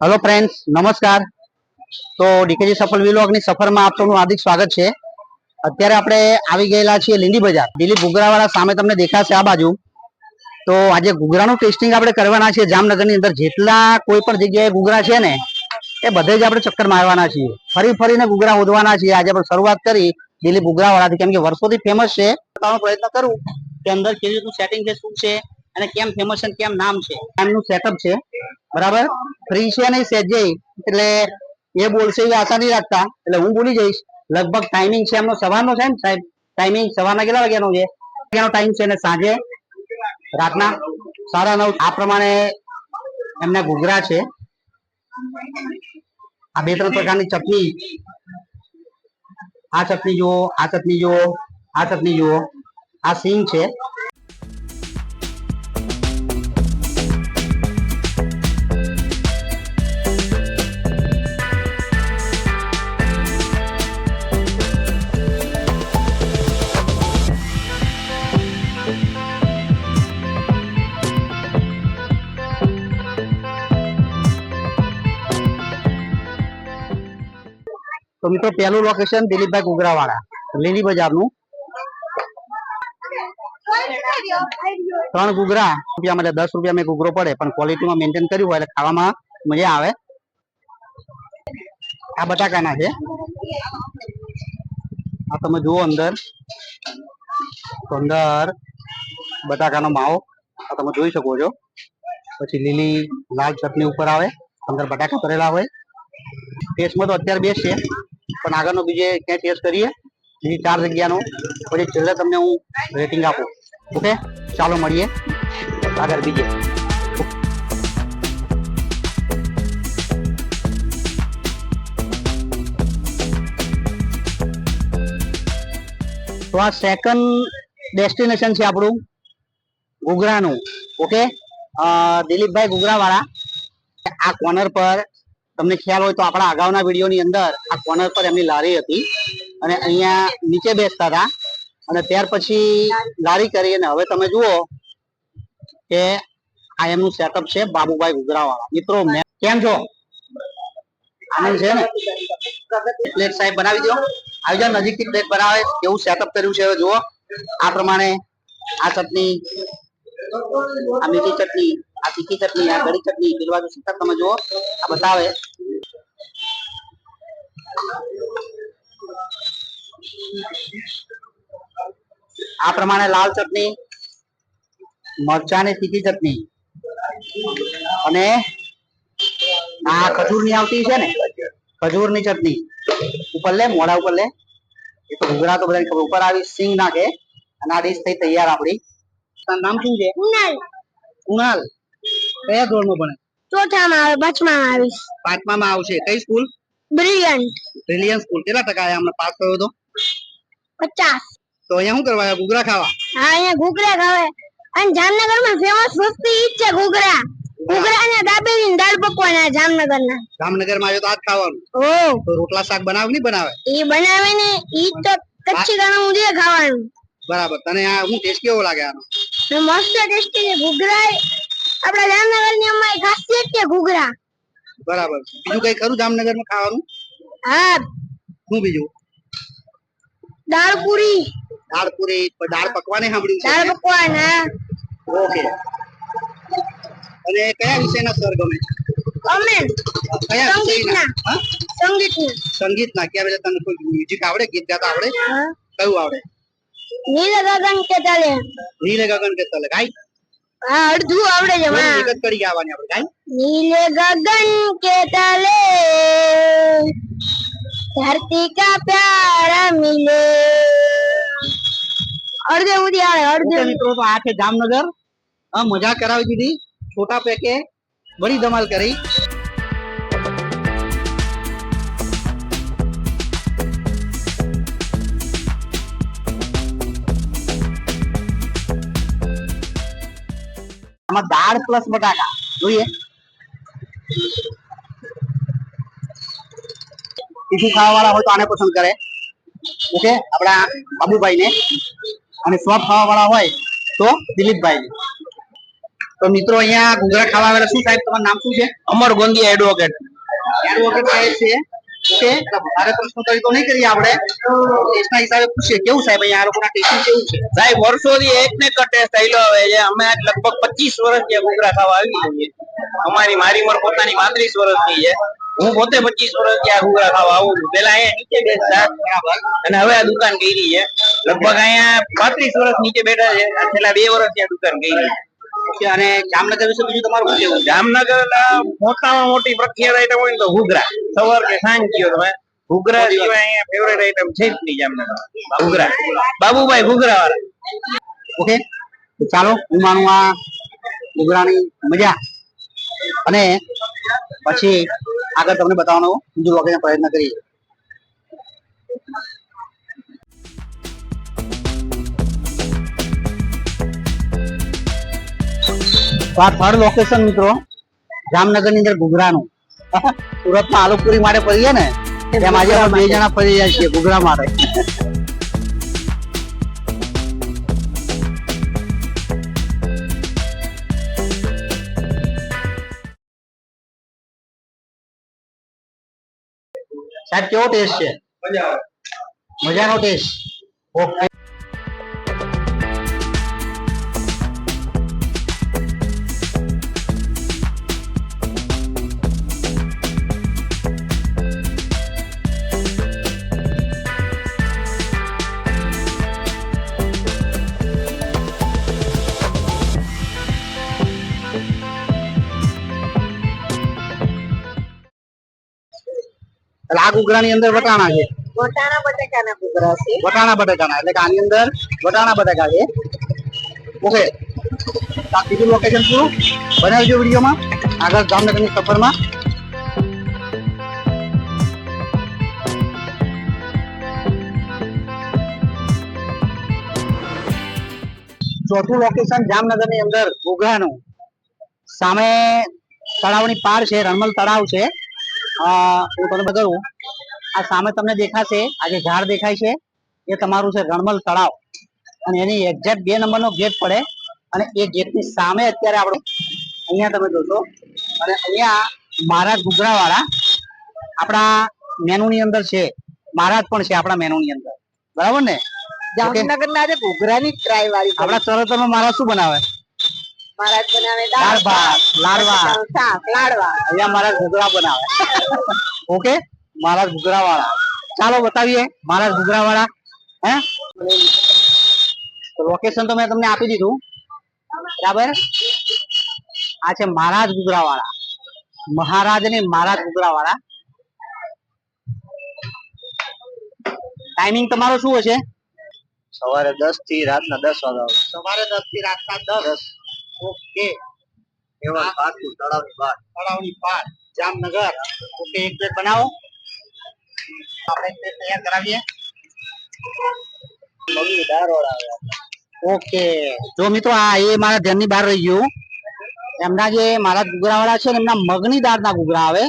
Hello friends નમસ્કાર તો ડીકેજી સફળ વિલોગની સફરમાં આપ સૌનું હાર્દિક સ્વાગત છે. અત્યારે આપણે આવી ગયેલા છીએ લીંડી બજાર. દિલીપ ઘુઘરાવાળા સામે તમને દેખાશે આ બાજુ. તો આજે ઘૂઘરાનું ટેસ્ટિંગ આપણે કરવાના છીએ. જામનગરની અંદર જેટલા કોઈ પણ જગ્યાએ ઘૂઘરા છે ને, એ બધે જ આપણે ચક્કર મારવાના છીએ. ફરી ફરીને ઘૂઘરા શોધવાના છીએ. આજે આપણે શરૂઆત કરી દિલીપ ઘુઘરાવાળાથી. કેમ કે વર્ષોથી ફેમસ છે. પ્રયત્ન કરું કે અંદર કેવી રીતનું સેટિંગ છે, શું છે અને કેમ ફેમસ છે કેમ નામ છે? એમનું સેટઅપ છે. બરાબર? ફ્રી છે નહીં સેજે એટલે એ બોલશે એવી આશા નહીં રાખતા. એટલે હું બોલી જઈશ. લગભગ ટાઈમિંગ છે એમનો સવારનો છે ને સાહેબ? ટાઈમિંગ સવારના કેટલા વાગ્યાનો છે? વાગ્યાનો ટાઈમ છે અને સાંજે? રાતના સાડા નવ. આ પ્રમાણે એમના ઘૂઘરા છે. આ બે ત્રણ પ્રકારની ચટણી. આ ચટણી જુઓ, આ ચટણી જુઓ, આ ચટણી જુઓ. આ સિંગ છે. તો મિત્રો, પહેલું લોકેશન દિલીપભાઈ ઘુઘરાવાળા, લીલી બજારનું. ત્રણ ગુગરા રૂપિયા માટે દસ રૂપિયા મેં ગુગરો પડે, પણ ક્વોલિટીમાં મેન્ટેન કર્યું હોય એટલે ખાવામાં મજા આવે. આ બટાકાના છે. આ તમે જુઓ અંદર. તો અંદર બટાકાનો માવો, આ તમે જોઈ શકો છો. પછી લીલી લાલ ચટણી ઉપર આવે, અંદર બટાકા ભરેલા હોય. ટેસ્ટમાં તો અત્યારે બેસ્ટ છે. પણ આગળનો બીજે ક્યાંય ટેસ્ટ કરીએ, બીજી ચાર જગ્યાનો. પછી છેલ્લે તમને હું રેટિંગ આપું. ઓકે? ચાલો મળીએ. આગળ બીજે. તો આ સેકન્ડ ડેસ્ટિનેશન છે આપણું ગુગરાનું ઓકે? દિલીપભાઈ ગુગરાવાળા આ કોર્નર પર તમને ખ્યાલ હોય તો આપણા અગાઉના વિડીયોની અંદર આ કોર્નર પર એમની લારી હતી અને અહીંયા નીચે બેસતા હતા. અને ત્યાર પછી લારી કરી અને હવે તમે જુઓ કે આ એમનું સેટઅપ છે બાબુભાઈ ઘુઘરાવાળા મિત્રો કેમ છો? આનંદ છે ને? પ્લેટ સાહેબ બનાવી દો. આવી જાઓ, નજીકથી પ્લેટ બનાવે. કેવું સેટઅપ કર્યું છે હવે જુઓ. આ પ્રમાણે આ ચટણી, આ મીઠી ચટણી આ તીખી ચટણી આ ગળી ચટણી પેલી બાજુ સેટઅપ તમે જુઓ આ બતાવે. આ પ્રમાણે લાલ ચટણી મરચાની તીખી ચટણી અને આ ખજૂરની આવતી છે ને ખજૂરની ચટણી. ઉપર લે મોઢા ઉપર લે. એ તો ઘૂઘરા તો બધાને ખબર. ઉપર આવી સિંગ નાખે અને આ ડીશ થઈ તૈયાર આપણી. તારું નામ શું છે? કુનાલ કુણાલ. કયા ધોરણમાં ભણે? ચોથામાં આવે પાંચમામાં આવીશ પાંચમામાં આવશે. કઈ સ્કૂલ? Brilliant brilliant school. કેટલા ટકા આયા હમણાં પાસ થયો તો પચાસ. તો અહીંયા શું કરવા આવ્યા ઘૂઘરા ખાવા? હા અહીંયા ઘૂઘરા ખાવે. અને જામનગરમાં ફેમસ વસ્તુ ઈ જ છે ઘૂઘરા. ઘૂઘરા ને દાબેલી ને દાળ પકવાન આ જામનગરના. જામનગરમાં આવ્યો તો આજ ખાવાનું. ઓ. તો રોટલા શાક બનાવે નહીં બનાવે? ઈ બનાવે ને ઈ તો કચ્છી ગાણું જે ખાવાનું. બરાબર. તને આ હું ટેસ્ટ કેવો લાગે આનો? મસ્ત ટેસ્ટી છે. ઘૂઘરા આપડા જામનગરની અમારી ખાસિયત છે ઘૂઘરા. બરાબર. બીજું કઈ ખરું જામનગરમાં ખાવાનું? હા. શું બીજું? દાળ પૂરી દાળ પૂરી દાળ પકવાને સાંભળ્યું દાળ પકવાન હા. ઓકે. અને કયા વિષયના સર ગમે? અમે. કયા વિષયના? સંગીતના. સંગીતના. કે બધા તને કોઈ મ્યુઝિક આવડે? ગીત ગાતા આવડે? કયું આવડે? નીલ ગગન કે ચાલે નીલ ગગન કે તલે ગાય હા અડધું આવડે છે હા કરી આવવાની આપણે નીલે ગગન કે તલે? ધરતી કા પ્યારા મિલે? અડધે ઉધી આવે અડધે મિત્રો તો આ છે જામનગર. મજા કરાવી દીધી. છોટા પેકે બડી ધમાલ કરી. આમાં દાળ પ્લસ બટાકા. જોઈએ. તીખું ખાવા વાળા હોય તો આને પસંદ કરે. ઓકે? આપણા બાબુભાઈ ને અને સોફ ખાવા વાળા હોય તો દિલીપભાઈ તો મિત્રો અહીંયા ગુજરાત ખાવા વાળા શું સાહેબ તમારું નામ શું છે? અમર ગોંદિયા એડવોકેટ એડવોકેટ સાહેબ છે. વધારે પ્રશ્નોત્તરી તો પચીસ વર્ષથી આ ઘૂઘરા ખાવા આવી છીએ. અમારી મારી ઉંમર પોતાની પાંત્રીસ વર્ષની છે. હું પોતે પચીસ વર્ષથી આ ઘૂઘરા ખાવા આવું છું. પેલા અહીંયા નીચે બેસતા અને હવે આ દુકાન કરી છે. લગભગ અહીંયા પાંત્રીસ વર્ષ નીચે બેઠા છે. છેલ્લા બે વર્ષથી આ દુકાન કરી છે. અને જામનગર વિશે બીજું તમારું શું કહેવું જામનગર જામનગર મોટામાં મોટી પ્રખ્યાત આઈટમ હોય ને તો ઘૂઘરા. સવાર કે સાંજ કયો તમે. ઘૂઘરા સિવાય અહીંયા ફેવરેટ આઈટમ છે જ નહીં જામનગર ઘૂઘરા. બાબુભાઈ ઘૂઘરા વાળા ઓકે ચાલો હું માનું આ ઘૂઘરાની મજા. અને પછી આગળ તમને બતાવવાનો બીજું લોકેશન પ્રયત્ન કરીએ. તો આ થર્ડ લોકેશન મિત્રો. જામનગરની અંદર ઘૂઘરાનું. સુરતમાં આલુપુરી માટે ફરીએ ને એમ આજે અમે બે જણા ફરી જાય છીએ ઘૂઘરા માટે સાહેબ કેવો ટેસ્ટ છે? મજાનો ટેસ્ટ ઓકે. એટલે આ ઘૂઘરાની અંદર વટાણા છે. વટાણા બટેકાના ઘૂઘરા છે. વટાણા બટાકાના એટલે કે આની અંદર વટાણા બટાકા છે. ઓકે. આ બીજું લોકેશન પૂરું બનાવજો વિડીયોમાં. આગળ જામનગરની સફરમાં. ચોથું લોકેશન જામનગરની અંદર ઘોઘરાનું. સામે તળાવની પાર છે રણમલ તળાવ છે. હું તમને બતાવું આ સામે તમને દેખાશે આ જે ઝાડ દેખાય છે એ તમારું છે રણમલ તળાવ. અને એની એક્ઝેક્ટ બે નંબરનો ગેટ પડે. અને એ ગેટની સામે અત્યારે આપણે અહીંયા તમે જોશો. અને અહીંયા મહારાજ ઘૂઘરાવાળા આપણા મેનુની અંદર છે. મહારાજ પણ છે આપણા મેનુની અંદર. બરાબર ને? જામનગર ના આજે ઘૂઘરાની ટ્રાય વાળી આપણા ચરોતરમાં મહારાજ શું બનાવે? મહારાજ બનાવે દાળ. ભાત લાડવા. શાક લાડવા. અહીંયા મહારાજ ઘૂઘરા બનાવે. ઓકે? મહારાજ ઘૂઘરા વાળા ચાલો બતાવીએ મહારાજ ઘૂઘરા વાળા હે? લોકેશન તો મેં તમને આપી દીધું. બરાબર? આ છે મહારાજ ઘૂઘરા વાળા મહારાજ ને મહારાજ ઘૂઘરા વાળા ટાઈમિંગ તમારો શું હશે? સવારે દસથી રાતના દસ વાગ્યા સવારે દસથી રાતના દસ. ઓકે. તળાવની બહાર. તળાવની બહાર. જામનગર. ઓકે એક પ્લેટ બનાવો. આપણે પ્લેટ તૈયાર કરાવીએ. મમ્મી દાળ વાળા ઓકે. જો મિત્રો આ એ મારા ધ્યાનની બહાર રહી ગયું. એમના જે મારા ઘૂઘરા વાળા છે ને એમના મગની દાળના ઘૂઘરા આવે.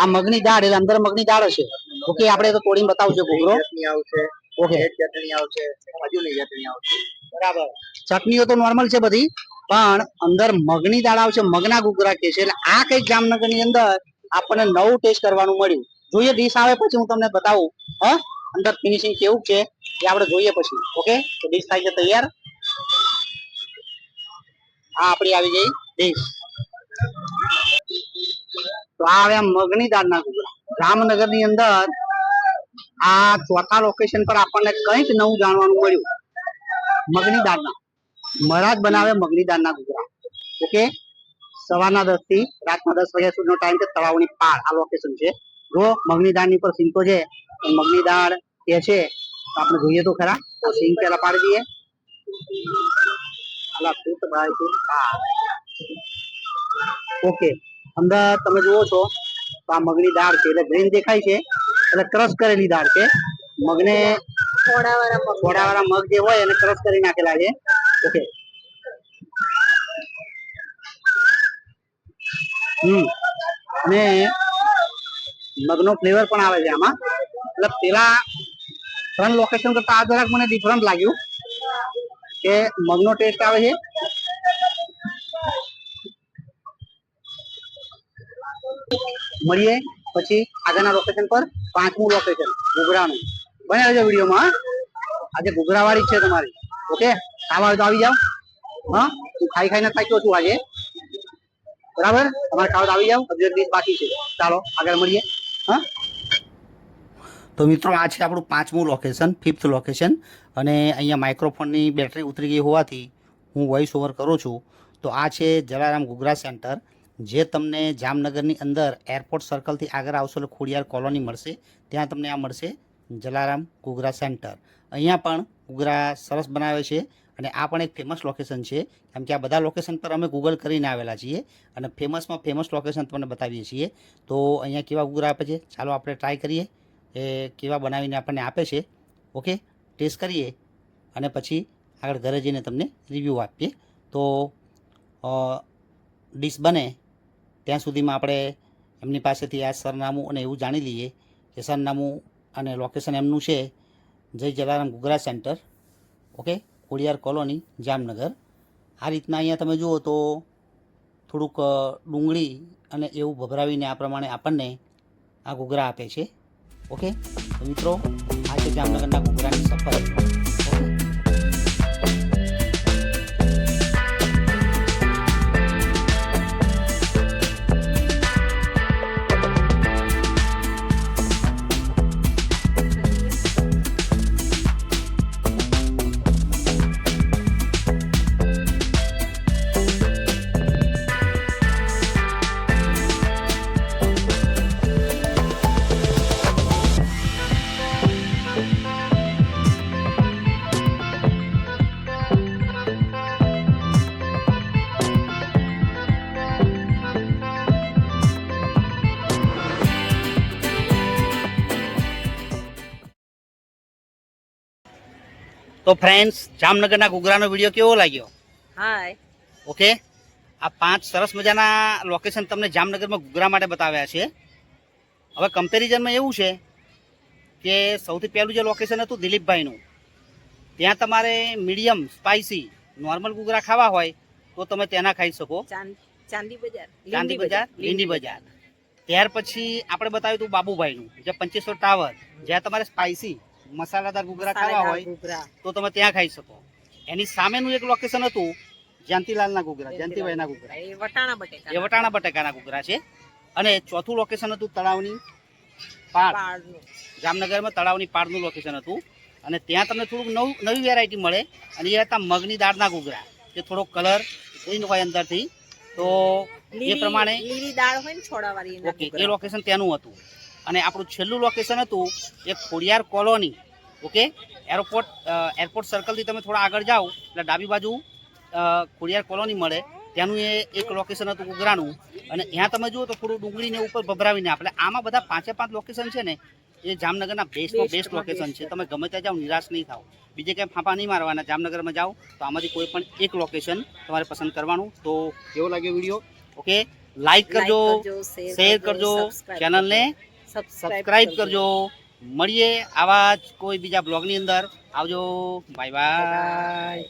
આ મગની દાળ એટલે અંદર મગની દાળ હશે. ઓકે આપણે તો તોડીને બતાવજો ઘૂઘરો. આવશે ઓકે. ચટણી આવશે ખજૂરની ચટણી આવશે. બરાબર. ચટણીઓ તો નોર્મલ છે બધી. પણ અંદર મગની દાળ આવશે, મગના ઘૂઘરા કે છે. એટલે આ કંઈક જામનગરની અંદર આપણને નવું ટેસ્ટ કરવાનું મળ્યું. જોઈએ ડીશ આવે પછી હું તમને બતાવું. હ? અંદર ફિનિશિંગ કેવું છે એ આપણે જોઈએ પછી. ઓકે તો ડીશ થાય છે તૈયાર. આ આપણી આવી ગઈ ડીશ તો આ આવ્યા મગની દાળના ઘૂઘરા. જામનગરની અંદર આ ચોથા લોકેશન પર આપણને કંઈક નવું જાણવાનું મળ્યું. મગની દાળના. મહારાજ બનાવે મગની દાળના ઘૂઘરા ઓકે? સવારના દસથી રાતના દસ વાગ્યા સુધીનો ટાઈમ છે તળાવની પાર આ લોકેશન છે. જો મગની દાળની પર સિંકો છે મગની દાળ કે છે આપણે જોઈએ તો ખરા તો સિંગ પેલા પાડી દઈએ. આલા ફૂટ બાય ફૂટ પાર ઓકે. અંદર તમે જુઓ છો તો આ મગની દાળ છે એટલે ગ્રીન દેખાય છે એટલે ક્રશ કરેલી દાળ છે. મગને થોડા વાળા મગ જે હોય એને ક્રશ કરી નાખેલા છે. Okay hmm. અને મગનો ફ્લેવર પણ આવે છે આમાં. એટલે પેલા ત્રણ લોકેશન કરતા આ જરાક મને ડિફરન્ટ લાગ્યું કે મગનો ટેસ્ટ આવે છે. મળીએ પછી આગળના લોકેશન પર પાંચમું લોકેશન ગુગરાનું બને રહેજો વિડીયોમાં આજે ગુગરાવાળી છે તમારી. ઓકે હોય તો આવી જાઓ. હા? હું ખાઈ ખાઈને થાક્યો છું આજે. બરાબર? તમારે ખાવા આવી જાઓ. હજુ એક દિવસ બાકી છે. ચાલો, આગળ મળીએ. હા? તો મિત્રો, આ છે આપણું પાંચમું લોકેશન ફિફ્થ લોકેશન અને અહીંયા માઇક્રોફોનની બેટરી ઉતરી ગઈ હોવાથી હું વોઇસ ઓવર કરું છું. તો આ છે જલારામ ગુગરા સેન્ટર જે તમને જામનગરની અંદર એરપોર્ટ સર્કલથી આગળ આવશો એટલે ખોડિયાર કોલોની મળશે. ત્યાં તમને આ મળશે જલારામ ગુગરા સેન્ટર અહીંયા પણ ગુગરા સરસ બનાવે છે. અને આ પણ એક ફેમસ લોકેશન છે. કેમ કે આ બધા લોકેશન પર અમે ગૂગલ કરીને આવેલા છીએ અને ફેમસમાં ફેમસ લોકેશન તમને બતાવીએ છીએ. તો અહીંયા કેવા ગુગરા આપે છે? ચાલો આપણે ટ્રાય કરીએ. એ કેવા બનાવીને આપણને આપે છે. ઓકે ટેસ્ટ કરીએ. અને પછી આગળ ઘરે જઈને તમને રિવ્યૂ આપીએ. તો ડીશ બને. ત્યાં સુધીમાં આપણે એમની પાસેથી આ સરનામું અને એવું જાણી લઈએ કે સરનામું અને લોકેશન એમનું છે. Jay Jalaram Gughra centre okay Khodiyar colony, Jamnagar. આ રીતના અહીંયા તમે જુઓ તો થોડુંક ડુંગળી અને એવું ભભરાવીને આ પ્રમાણે આપણને આ ઘૂઘરા આપે છે. ઓકે? તો મિત્રો, આ છે જામનગરના ઘૂઘરાની સફર. તો ફ્રેન્ડ્સ જામનગરના ઘૂઘરાનો વીડિયો કેવો લાગ્યો? હાય ઓકે આ પાંચ સરસ મજાના લોકેશન તમને જામનગરમાં ઘૂઘરા માટે બતાવ્યા છે. હવે કમ્પેરિઝનમાં એવું છે કે સૌથી પહેલું જે લોકેશન હતું દિલીપભાઈનું ત્યાં તમારે મીડિયમ સ્પાઇસી નોર્મલ ઘૂઘરા ખાવા હોય તો તમે તેના ખાઈ શકો. ચાંદ બજાર ચાંદી બજાર લીંડી બજાર. ત્યાર પછી આપણે બતાવ્યું હતું બાબુભાઈનું જે પંચેશ્વર ટાવર જ્યાં તમારે સ્પાઇસી મસાલાદાર ઘૂઘરા ખાવા હોય તો તમે ત્યાં ખાઈ શકો. એની સામેનું એક લોકેશન હતું જયંતિલાલના ઘૂઘરા જયંતિભાઈના ઘૂઘરા. એ વટાણા બટેકા એ વટાણા બટાકાના ઘૂઘરા છે. અને ચોથું લોકેશન હતું તળાવની પાડ જામનગરમાં તળાવની પાડનું લોકેશન હતું. અને ત્યાં તમને થોડુંક નવું નવી વેરાયટી મળે. અને એ હતા મગની દાળના ઘૂઘરા. જે થોડો કલર ગ્રીન હોય અંદરથી. તો એ પ્રમાણે લીલી દાળ હોય ને છોડાવાળી ઓકે એ લોકેશન ત્યાંનું હતું. અને આપણું છેલ્લું લોકેશન હતું એ Khodiyar colony okay airport airport સર્કલથી તમે થોડા આગળ જાઓ એટલે ડાબી બાજુ ખોડિયાર કોલોની મળે. ત્યાંનું એ એક લોકેશન હતું ઉગરાનું અને ત્યાં તમે જુઓ તો થોડું ડુંગળીને ઉપર ભભરાવીને આપણે આમાં બધા પાંચે પાંચ લોકેશન છે ને એ જામનગરના બેસ્ટમાં બેસ્ટ લોકેશન છે. તમે ગમે ત્યાં જાઓ નિરાશ નહીં થાવ બીજે ક્યાંય ફાંફા નહીં મારવાના જામનગરમાં જાઓ તો આમાંથી કોઈ પણ એક લોકેશન તમારે પસંદ કરવાનું. તો કેવો લાગ્યો વીડિયો ઓકે લાઈક કરજો શેર કરજો ચેનલને સબસ્ક્રાઇબ કરજો. મળીએ આવા જ કોઈ બીજા બ્લોગની અંદર. આવજો. Bye bye.